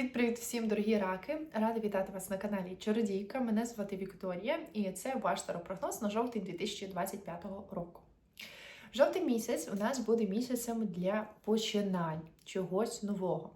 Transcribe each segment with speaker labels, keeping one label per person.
Speaker 1: Привіт-привіт всім, дорогі раки! Рада вітати вас на каналі Чародійка. Мене звати Вікторія, і це ваш старопрогноз на жовтень 2025 року. Жовтий місяць у нас буде місяцем для починань чогось нового.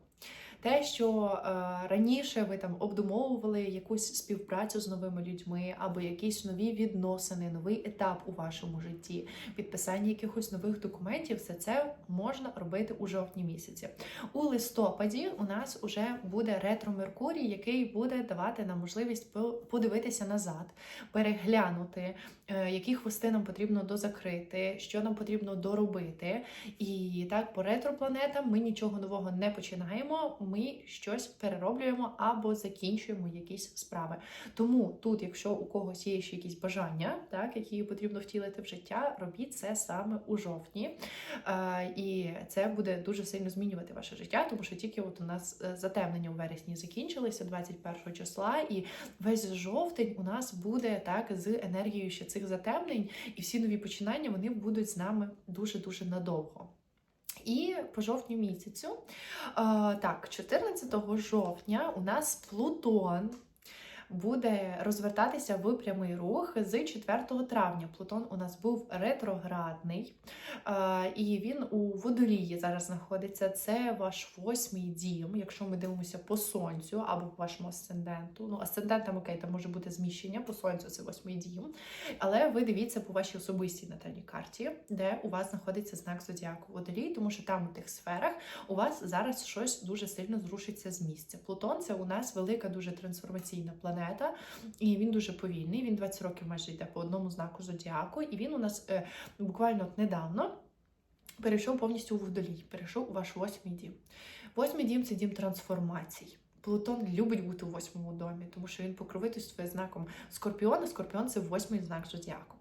Speaker 1: Те, що е, раніше ви там обдумовували якусь співпрацю з новими людьми, або якісь нові відносини, новий етап у вашому житті, підписання якихось нових документів, все це можна робити у жовтні місяці. У листопаді у нас вже буде ретро Меркурій, який буде давати нам можливість по- подивитися назад, переглянути, е, які хвости нам потрібно дозакрити, що нам потрібно доробити. І так, по ретропланетам ми нічого нового не починаємо. Ми щось перероблюємо або закінчуємо якісь справи. Тому тут, якщо у когось є ще якісь бажання, так які потрібно втілити в життя, робіть це саме у жовтні. Е, і це буде дуже сильно змінювати ваше життя, тому що тільки от у нас е, затемнення у вересні закінчилися 21 числа, і весь жовтень у нас буде так з енергією ще цих затемнень, і всі нові починання вони будуть з нами дуже дуже надовго. І по жовтню місяцю, е, так, 14 жовтня у нас Плутон буде розвертатися в прямий рух з 4 травня. Плутон у нас був ретроградний, е, і він у водолії зараз знаходиться. Це ваш восьмий дім, якщо ми дивимося по сонцю або по вашому асценденту. Ну, асцендентам окей, там може бути зміщення, по сонцю це восьмий дім. Але ви дивіться по вашій особистій натальній карті, де у вас знаходиться знак зодіаку водолій, тому що там у тих сферах у вас зараз щось дуже сильно зрушиться з місця. Плутон це у нас велика, дуже трансформаційна планета, і він дуже повільний. Він 20 років майже йде по одному знаку зодіаку, і він у нас е, буквально от недавно. Перейшов повністю у водолій, перейшов у ваш восьмий дім. Восьмий дім це дім трансформацій. Плутон любить бути у восьмому домі, тому що він покровительствує знаком Скорпіона. Скорпіон це восьмий знак зодіаку.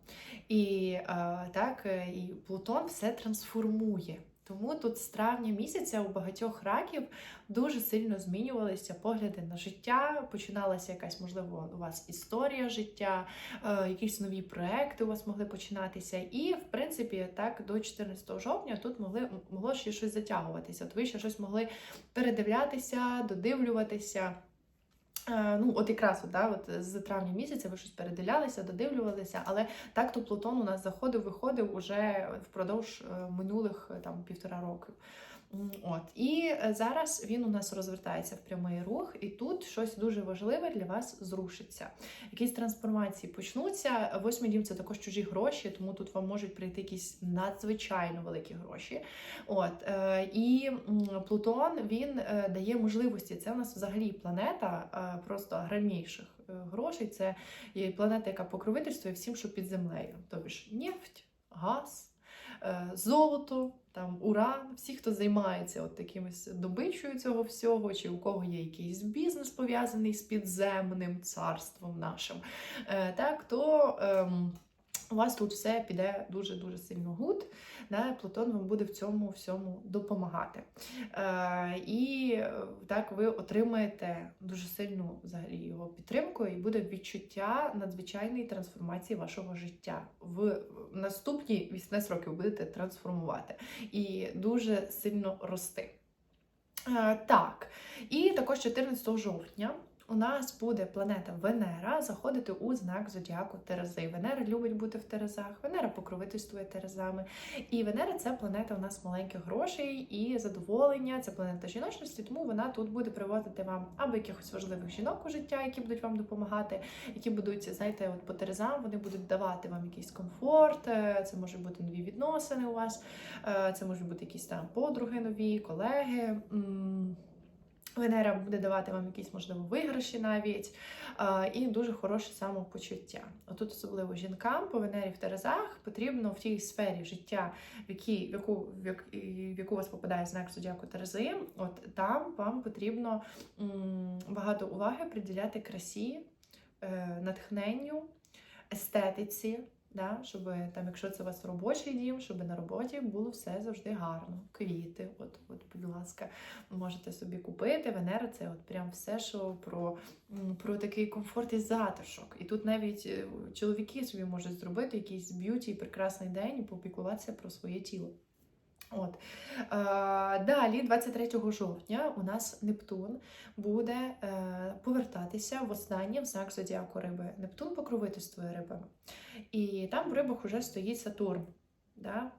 Speaker 1: І е, так, е, і Плутон все трансформує. Тому тут з травня місяця у багатьох раків дуже сильно змінювалися погляди на життя. Починалася якась, можливо, у вас історія життя, е, якісь нові проекти у вас могли починатися. І, в принципі, так до 14 жовтня тут могли могло ще щось затягуватися. От ви ще щось могли передивлятися, додивлюватися. Е, Ну, от якраз от, да, от з травня місяця ви щось передивлялися, додивлювалися, але так то Плутон у нас заходив, виходив уже впродовж е, минулих е, там півтора року. От і е, зараз він у нас розвертається в прямий рух, і тут щось дуже важливе для вас зрушиться. Якісь трансформації почнуться. Восьмий дім це також чужі гроші, тому тут вам можуть прийти якісь надзвичайно великі гроші. От е, і Плутон він е, дає можливості. Це у нас взагалі планета просто гранійших е, грошей. Це планета, яка покровительствує всім, що під землею. Тобто ж нефть, газ. Е, Золото, там уран, всі, хто займається от такимось добичою цього всього, чи у кого є якийсь бізнес пов'язаний з підземним царством нашим, е, так то ем, у вас тут все піде дуже дуже сильно гуд. Да? Плутон вам буде в цьому всьому допомагати. Е, і е, так ви отримаєте дуже сильну взагалі його підтримку, і буде відчуття надзвичайної трансформації вашого життя. В наступні 18 років будете трансформувати і дуже сильно рости. Е, так, і також 14 жовтня. У нас буде планета Венера заходити у знак зодіаку Терези. Венера любить бути в Терезах, Венера покровительствує Терезами. І Венера це планета у нас маленьких грошей і задоволення, це планета жіночності, тому вона тут буде приводити вам або якихось важливих жінок у життя, які будуть вам допомагати, які будуть, знаєте, от по Терезам вони будуть давати вам якийсь комфорт, е, це можуть бути нові відносини у вас, е, це можуть бути якісь там подруги нові, колеги. Венера буде давати вам якісь, можливо, виграші навіть, і дуже хороше самопочуття. Отут, особливо жінкам по Венері в Терезах, потрібно в тій сфері життя, в, якій, в, яку, в, як- в яку вас попадає знак зодіаку Терези, от там вам потрібно м, багато уваги приділяти красі, е, натхненню, естетиці. Да, щоб там, якщо це у вас робочий дім, щоб на роботі було все завжди гарно. Квіти, от, от, будь ласка, можете собі купити. Венера це от прям все, що про, про такий комфорт і затишок. І тут навіть е, чоловіки собі можуть зробити якийсь б'юті, прекрасний день і попіклуватися про своє тіло. От. Е, далі, 23 жовтня, у нас Нептун буде е, повертатися в останнє в знак зодіаку риби. Нептун покровительствує рибами. І там в рибах вже стоїть Сатурн. Да?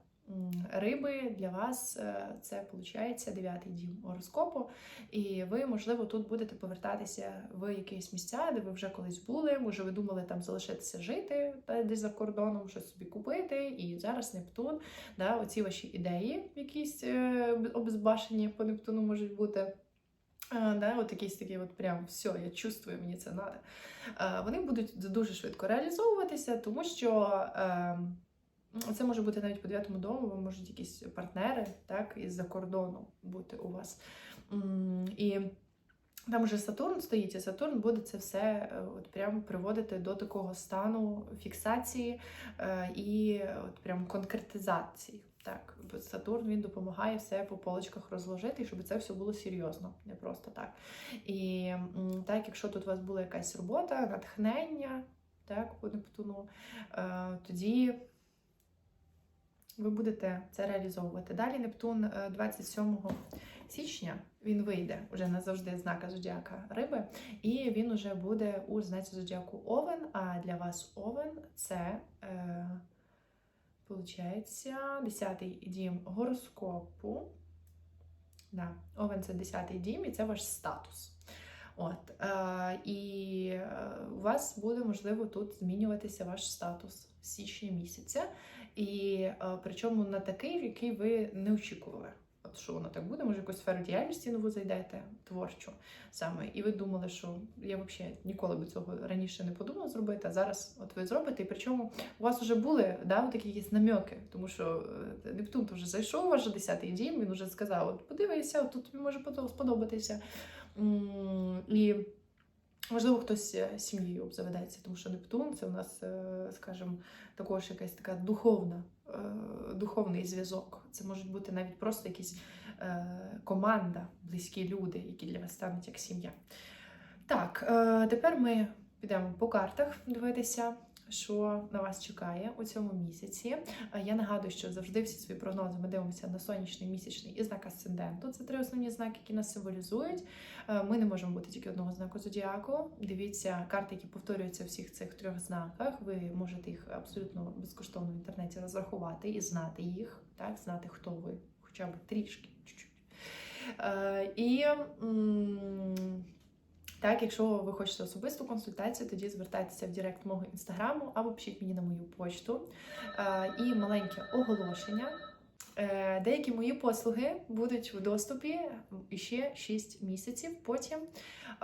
Speaker 1: Риби для вас е, це виходить дев'ятий дім гороскопу, і ви, можливо, тут будете повертатися в якісь місця, де ви вже колись були. Може, ви думали там залишитися жити десь за кордоном, щось собі купити. І зараз Нептун, да, оці ваші ідеї, якісь е, обезбашені по Нептуну можуть бути. А, да, от якісь такі, от прям все, я чувствую, мені це надо. Вони будуть дуже швидко реалізовуватися, тому що е, це може бути навіть по дев'ятому дому, ви можуть якісь партнери так, із-за кордону бути у вас. І там вже Сатурн стоїть, і Сатурн буде це все е, от прям приводити до такого стану фіксації е, і от прям конкретизації. Так, Сатурн він допомагає все по полочках розложити, щоб це все було серйозно, не просто так. І так, якщо тут у вас була якась робота, натхнення, так, по Нептуну, е, тоді ви будете це реалізовувати. Далі Нептун е, 27 січня він вийде вже назавжди знака зодіака риби, і він уже буде у знаці зодіаку Овен. А для вас Овен це. Е, Получається, 10-й дім гороскопу. Да, Овен це 10-й дім, і це ваш статус. От, е, і е, у вас буде можливо тут змінюватися ваш статус січня місяця. І е, причому на такий, який ви не очікували. От що воно так буде, може, якусь сферу діяльності нову зайдете творчу саме. І ви думали, що я взагалі ніколи би цього раніше не подумала зробити, а зараз от ви зробите. І причому у вас вже були да, такі якісь намеки, тому що е, Нептун то вже зайшов, ваш 10-й дім, він вже сказав: от подивися, тут тобі може подо- сподобатися. І Можливо, хтось е, сім'єю обзаведеться, тому що Нептун це у нас, е, скажімо, також якась така духовна, е, духовний зв'язок. Це можуть бути навіть просто якісь команда, близькі люди, які для вас стануть як сім'я. Так, тепер ми підемо по картах дивитися, що на вас чекає у цьому місяці. Е, Я нагадую, що завжди всі свої прогнози ми дивимося на сонячний, місячний і знак асценденту. Це три основні знаки, які нас символізують. Е, Ми не можемо бути тільки одного знаку зодіаку. Дивіться карти, які повторюються у всіх цих трьох знаках. Ви можете їх абсолютно безкоштовно в інтернеті розрахувати і знати їх, так знати, хто ви, хоча б трішки. чуть-чуть. Е, І так, якщо ви хочете особисту консультацію, тоді звертайтеся в Директ мого інстаграму або пишіть мені на мою почту. Е, І маленьке оголошення. Е, Деякі мої послуги будуть в доступі ще 6 місяців. Потім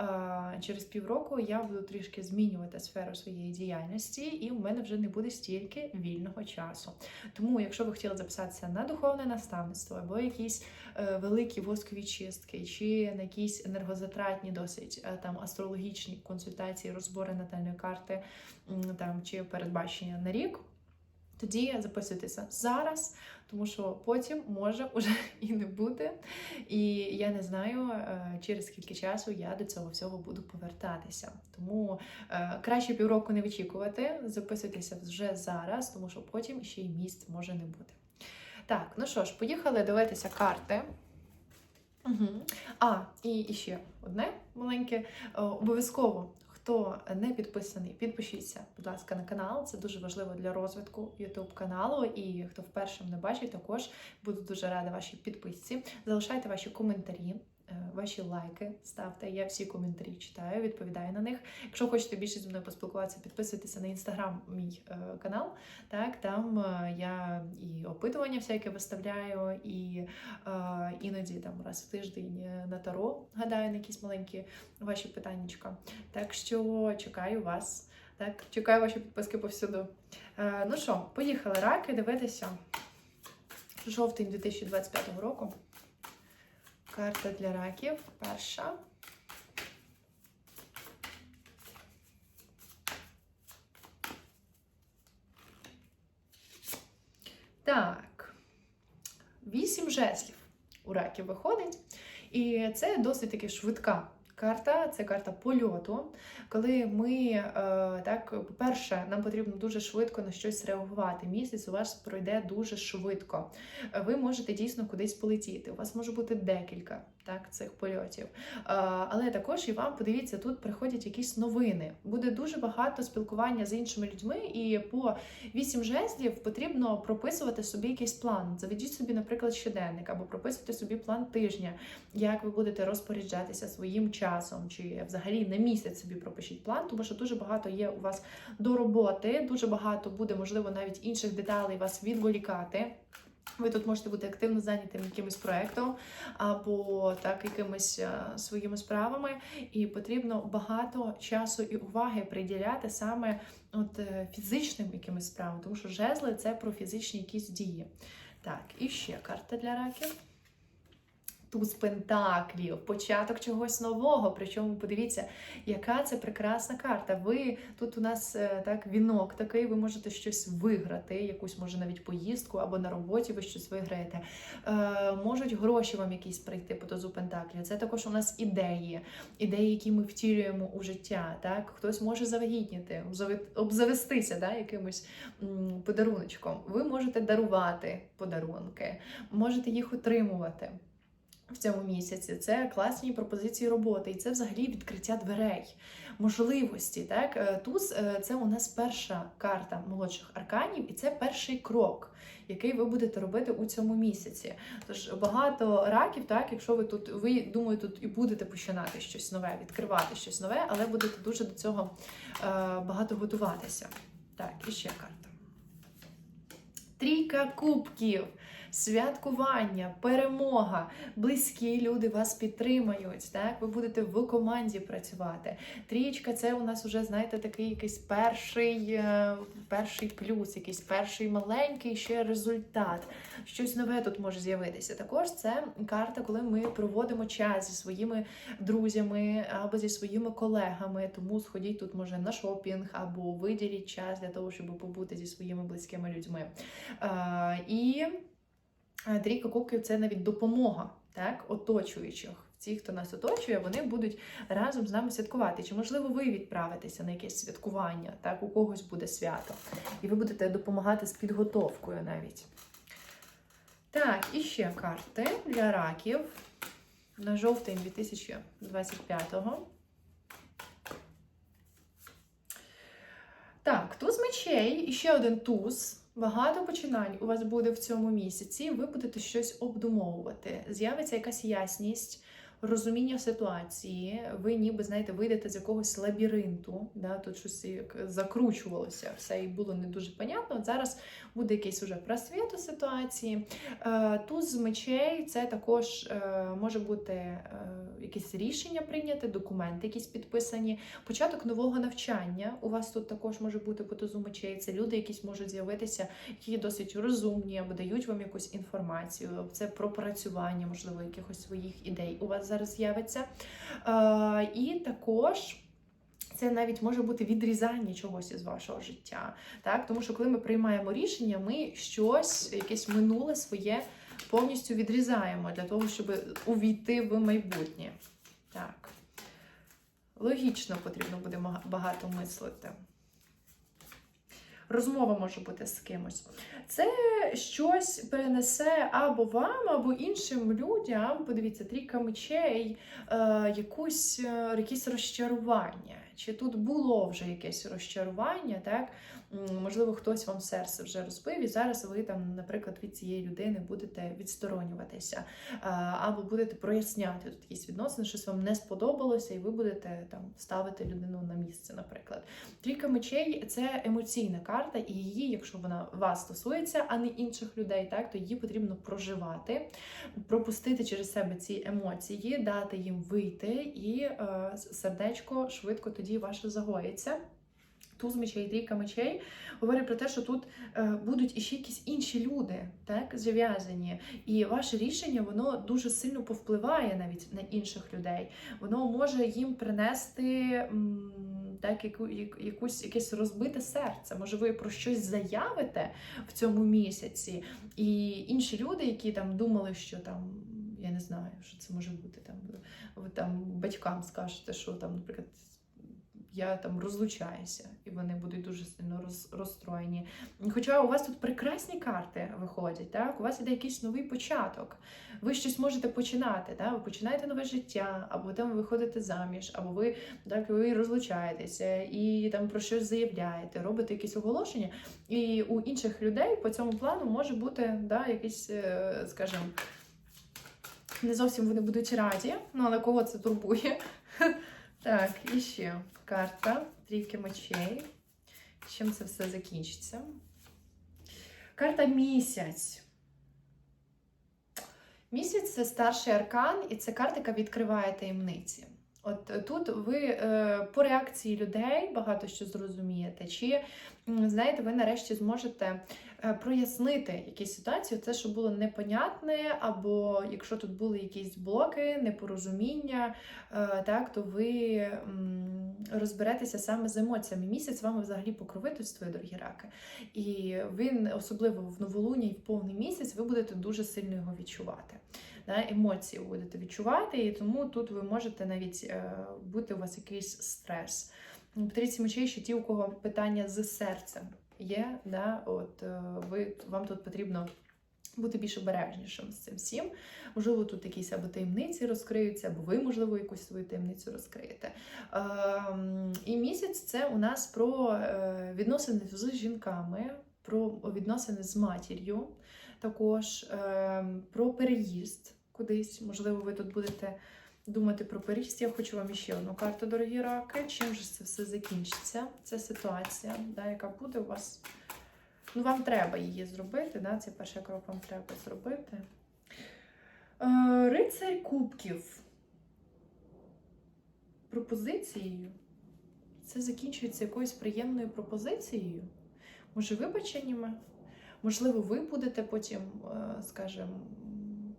Speaker 1: е, через півроку я буду трішки змінювати сферу своєї діяльності, і в мене вже не буде стільки вільного часу. Тому, якщо ви хотіли записатися на духовне наставництво або якісь е, великі воскові чистки, чи на якісь енергозатратні, досить там астрологічні консультації, розбори натальної карти там чи передбачення на рік. Тоді записуйтеся зараз, тому що потім може уже і не бути. І я не знаю, е, через скільки часу я до цього всього буду повертатися. Тому е, краще півроку не вичікувати, записуйтеся вже зараз, тому що потім ще й місць може не бути. Так, ну що ж, поїхали дивитися карти. Угу. А, і, і ще одне маленьке. Е, Обов'язково, хто не підписаний, підпишіться, будь ласка, на канал. Це дуже важливо для розвитку YouTube каналу. І хто вперше мене бачить, також буду дуже рада вашій підписці. Залишайте ваші коментарі. Е, Ваші лайки ставте. Я всі коментарі читаю, відповідаю на них. Якщо хочете більше зі мною поспілкуватися, підписуйтеся на інстаграм мій е, канал. Так, там е, я і опитування всяке виставляю, і іноді там раз в тиждень на таро гадаю на якісь маленькі ваші питаннячка. Так що чекаю вас. Так, чекаю ваші підписки повсюду. Е, ну що, поїхали раки дивитися. Жовтень 2025 року. Карта для раків. Перша. Так. Вісім жезлів у раків виходить. І це досить таки швидка карта це карта польоту. Коли ми е, так, по-перше, нам потрібно дуже швидко на щось реагувати. Місяць у вас пройде дуже швидко. Ви можете дійсно кудись полетіти. У вас може бути декілька так, цих польотів. Е, але також і вам подивіться, тут приходять якісь новини. Буде дуже багато спілкування з іншими людьми, і по вісім жезлів потрібно прописувати собі якийсь план. Заведіть собі, наприклад, щоденник або прописуйте собі план тижня, як ви будете розпоряджатися своїм часом, чи взагалі на місяць собі пропишіть план, тому що дуже багато є у вас до роботи, дуже багато буде, можливо, навіть інших деталей вас відволікати. Ви тут можете бути активно зайнятим якимось проектом або так якимись е, своїми справами, і потрібно багато часу і уваги приділяти саме от е, фізичним якимось справам, тому що жезли це про фізичні якісь дії. Так, і ще карта для раків. Туз пентаклів, початок чогось нового. Причому подивіться, яка це прекрасна карта. Ви тут у нас е, так вінок такий, ви можете щось виграти, якусь може навіть поїздку або на роботі ви щось виграєте. Е, Можуть гроші вам якісь прийти по тузу пентаклів. Це також у нас ідеї, ідеї, які ми втілюємо у життя. Так, хтось може завагітніти, обзавестися да, якимось м, подаруночком. Ви можете дарувати подарунки, можете їх отримувати в цьому місяці. Це класні пропозиції роботи, і це взагалі відкриття дверей, можливості. Так, е, туз е, це у нас перша карта молодших арканів, і це перший крок. Який ви будете робити у цьому місяці? Тож багато раків, так, якщо ви тут, ви думаю, тут і будете починати щось нове, відкривати щось нове, але будете дуже до цього е, багато готуватися. Так, і ще карта. Трійка кубків святкування, перемога, близькі люди вас підтримають. Так, ви будете в команді працювати. Трієчка це у нас вже, знаєте, такий якийсь перший е, перший плюс, якийсь перший маленький ще результат. Щось нове тут може з'явитися. Також це карта, коли ми проводимо час зі своїми друзями або зі своїми колегами. Тому сходіть тут, може, на шопінг або виділіть час для того, щоб побути зі своїми близькими людьми. А, І Трійка кубків це навіть допомога так, оточуючих. Ті, хто нас оточує, вони будуть разом з нами святкувати. Чи, можливо, ви відправитеся на якесь святкування, так, у когось буде свято. І ви будете допомагати з підготовкою навіть. Так, і ще карти для раків на жовтень 2025-го. Так, туз мечей і ще один туз. Багато починань у вас буде в цьому місяці, ви будете щось обдумовувати. З'явиться якась ясність, розуміння ситуації, ви ніби знаєте, вийдете з якогось лабіринту, да, тут щось як закручувалося, все і було не дуже понятно. От зараз буде якийсь уже просвіт у ситуації. Е, туз з мечей це також е, може бути е, якесь рішення прийняти, документи якісь підписані, початок нового навчання. У вас тут також може бути по тузу мечей. Це люди, якісь можуть з'явитися, які досить розумні або дають вам якусь інформацію. Це пропрацювання, можливо, якихось своїх ідей. У вас зараз з'явиться. І також. Це навіть може бути відрізання чогось із вашого життя. Так? Тому що коли ми приймаємо рішення, ми щось, якесь минуле своє повністю відрізаємо для того, щоб увійти в майбутнє. Так. Логічно потрібно буде багато мислити розмова може бути з кимось. Це щось перенесе або вам, або іншим людям, подивіться, трійка мечей, е, якусь, е, якісь розчарування. Чи тут було вже якесь розчарування, так? Можливо, хтось вам серце вже розбив, і зараз ви там, наприклад, від цієї людини будете відсторонюватися, або будете проясняти тут якісь відносини, щось вам не сподобалося, і ви будете там ставити людину на місце, наприклад. Трійка мечей це емоційна карта, і її, якщо вона вас стосується, а не інших людей, так то її потрібно проживати, пропустити через себе ці емоції, дати їм вийти, і е, сердечко швидко тоді ваше загоїться туз мечей, трійка мечей, говорить про те, що тут е, будуть іще якісь інші люди, так, зав'язані. І ваше рішення воно дуже сильно повпливає навіть на інших людей. Воно може їм принести м, так, яку, якусь, якесь розбите серце. Може, ви про щось заявите в цьому місяці, і інші люди, які там думали, що там я не знаю, що це може бути. Там, ви там батькам скажете, що там, наприклад, я там розлучаюся, і вони будуть дуже сильно роз, розстроєні. Хоча у вас тут прекрасні карти виходять, так? У вас іде якийсь новий початок. Ви щось можете починати, так? ви починаєте нове життя, або там ви виходите заміж, або ви так ви розлучаєтеся і там про щось заявляєте, робите якісь оголошення. І у інших людей по цьому плану може бути да, якийсь, е, скажімо, не зовсім вони будуть раді, ну але кого це турбує? Так, і ще карта трійки мечей. Чим це все закінчиться? Карта місяць. Місяць це старший аркан, і це карта, яка відкриває таємниці. От тут ви е, по реакції людей багато що зрозумієте, чи знаєте, ви нарешті зможете е, прояснити якісь ситуації, це, що було непонятне, або якщо тут були якісь блоки, непорозуміння, е, так, то ви розберетеся саме з емоціями. Місяць вами взагалі покровительствує, дорогі раки. І він, особливо в новолунні і в повний місяць, ви будете дуже сильно його відчувати. Емоції ви будете відчувати, і тому тут ви можете навіть е, бути у вас якийсь стрес. В трійці що ті, у кого питання з серцем є, да, от е, ви вам тут потрібно бути більш обережнішим з цим всім. Можливо, тут якісь або таємниці розкриються, або ви, можливо, якусь свою таємницю розкриєте. Ем, і місяць це у нас про е, відносини з жінками, про відносини з матір'ю, також ем, про переїзд кудись. Можливо, ви тут будете думати про переїзд. Я хочу вам ще одну карту, дорогі раки. Чим же це все закінчиться? Це ситуація, да, яка буде у вас. Ну, вам треба її зробити, да? це перший крок вам треба зробити. Е, Рицарь кубків. Пропозицією. Це закінчується якоюсь приємною пропозицією. Може, вибаченнями? Можливо, ви будете потім, е, скажімо,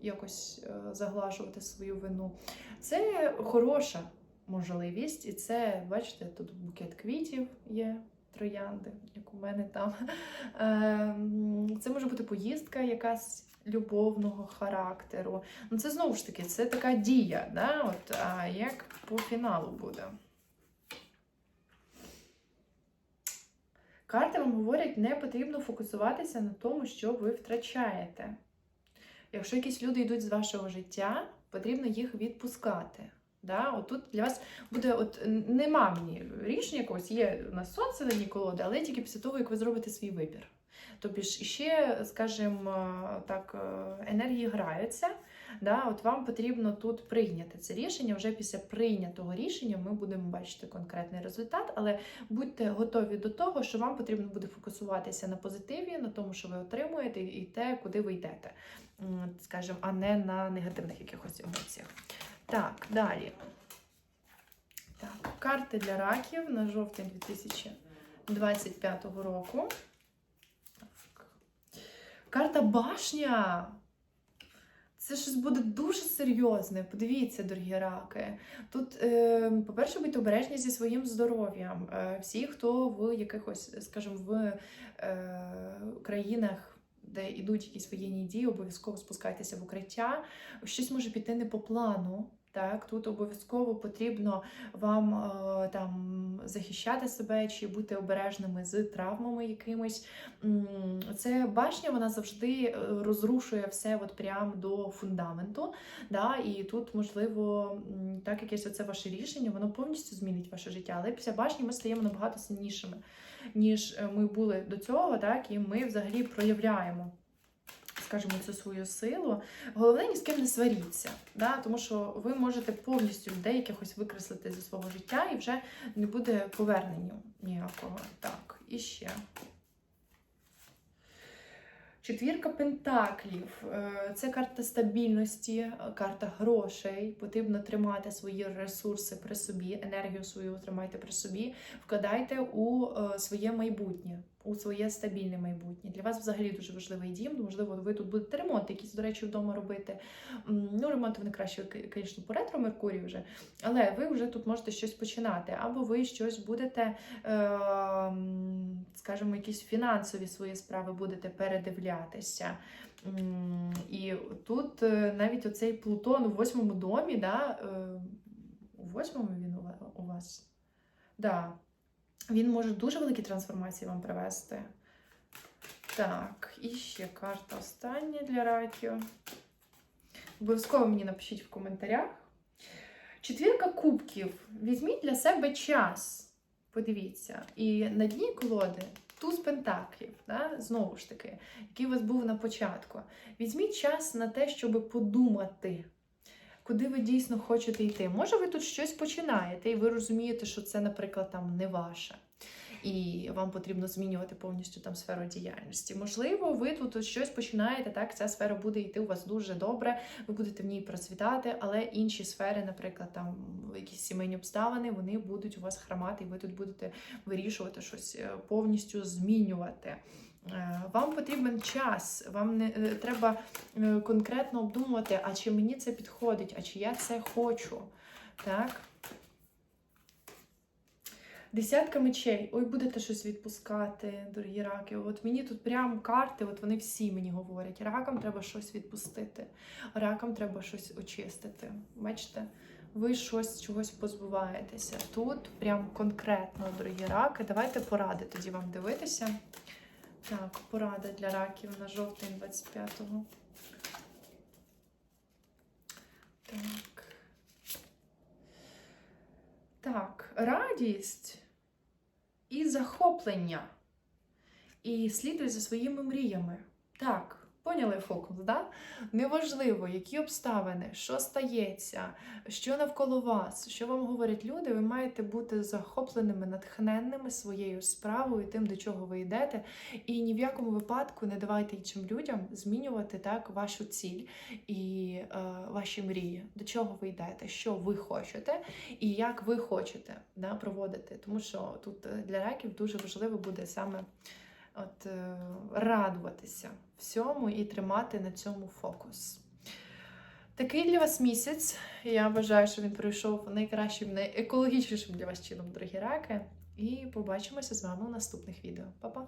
Speaker 1: якось е, заглажувати свою вину. Це хороша можливість, і це, бачите, тут букет квітів є, троянди, як у мене там. Ем, Це може бути поїздка якась любовного характеру. Ну, це знову ж таки, це така дія, да? От, а як по фіналу буде? Карти вам говорять, не потрібно фокусуватися на тому, що ви втрачаєте. Якщо якісь люди йдуть з вашого життя, потрібно їх відпускати. Да? От тут для вас буде, от нема мені рішення якогось, є у нас на колоди, але тільки після того, як ви зробите свій вибір. Тобто ще, скажімо, так, е, енергії граються. Да? От вам потрібно тут прийняти це рішення. Вже після прийнятого рішення ми будемо бачити конкретний результат, але будьте готові до того, що вам потрібно буде фокусуватися на позитиві, на тому, що ви отримуєте, і те, куди ви йдете, скажімо, а не на негативних якихось емоціях. Так, далі. Так, карти для раків на жовтень 2025 року. Карта башня. Це щось буде дуже серйозне. Подивіться, дорогі раки. Тут, е, по-перше, будьте обережні зі своїм здоров'ям. Е, всі, хто в якихось, скажімо, в е, країнах, де йдуть якісь воєнні дії, обов'язково спускайтеся в укриття. Щось може піти не по плану. Так, тут обов'язково потрібно вам е, там захищати себе чи бути обережними з травмами якимись. Це башня, вона завжди е, розрушує все от прямо до фундаменту. Да? І тут, можливо, так якесь оце ваше рішення, воно повністю змінить ваше життя. Але після башні ми стаємо набагато сильнішими, ніж е, ми були до цього, так? і ми взагалі проявляємо скажімо, цю свою силу. Головне, ні з ким не сваріться, да? тому що ви можете повністю людей якихось викреслити зі свого життя і вже не буде повернення ніякого. Так, і ще. Четвірка пентаклів Е, це карта стабільності, карта грошей. Потрібно тримати свої ресурси при собі, енергію свою тримайте при собі, вкладайте у е, своє майбутнє, у своє стабільне майбутнє. Для вас взагалі дуже важливий дім. Можливо, ви тут будете ремонт, якісь, до речі, вдома робити. Ну, ремонт вони краще, звісно, по ретро Меркурію вже, але ви вже тут можете щось починати, або ви щось будете, е, скажімо, якісь фінансові свої справи будете передивлятися. І тут е, навіть оцей Плутон у восьмому домі, да, е, у восьмому він у вас. Да. Він може дуже великі трансформації вам привести. Так, і ще карта остання для раків. Обов'язково мені напишіть в коментарях. Четвірка кубків. Візьміть для себе час. Подивіться. І на дні колоди туз пентаклів, да? знову ж таки, який у вас був на початку. Візьміть час на те, щоб подумати, куди ви дійсно хочете йти. Може, ви тут щось починаєте, і ви розумієте, що це, наприклад, там не ваше. І вам потрібно змінювати повністю там сферу діяльності. Можливо, ви тут щось починаєте, так, ця сфера буде йти у вас дуже добре, ви будете в ній процвітати, але інші сфери, наприклад, там якісь сімейні обставини, вони будуть у вас хромати, і ви тут будете вирішувати щось е, повністю змінювати. Е, Вам потрібен час, вам не е, треба е, конкретно обдумувати, а чи мені це підходить, а чи я це хочу. Так? Десятка мечей. Ой, будете щось відпускати, дорогі раки. От мені тут прям карти, от вони всі мені говорять. Ракам треба щось відпустити, ракам треба щось очистити. Бачите? Ви щось чогось позбуваєтеся. Тут прям конкретно, дорогі раки. Давайте поради тоді вам дивитися. Так, порада для раків на жовтень 25-го. Так. Так, радість і захоплення. І слідуй за своїми мріями. Так, поняли фокус, да? Неважливо, які обставини, що стається, що навколо вас, що вам говорять люди, ви маєте бути захопленими, натхненними своєю справою, тим, до чого ви йдете. І ні в якому випадку не давайте іншим людям змінювати так вашу ціль і е, ваші мрії, до чого ви йдете, що ви хочете і як ви хочете да, проводити. Тому що тут е, для раків дуже важливо буде саме от, е, радуватися всьому і тримати на цьому фокус. Такий для вас місяць. Я вважаю, що він пройшов найкращим, найекологічнішим для вас чином, дорогі раки. І побачимося з вами у наступних відео. Па-па!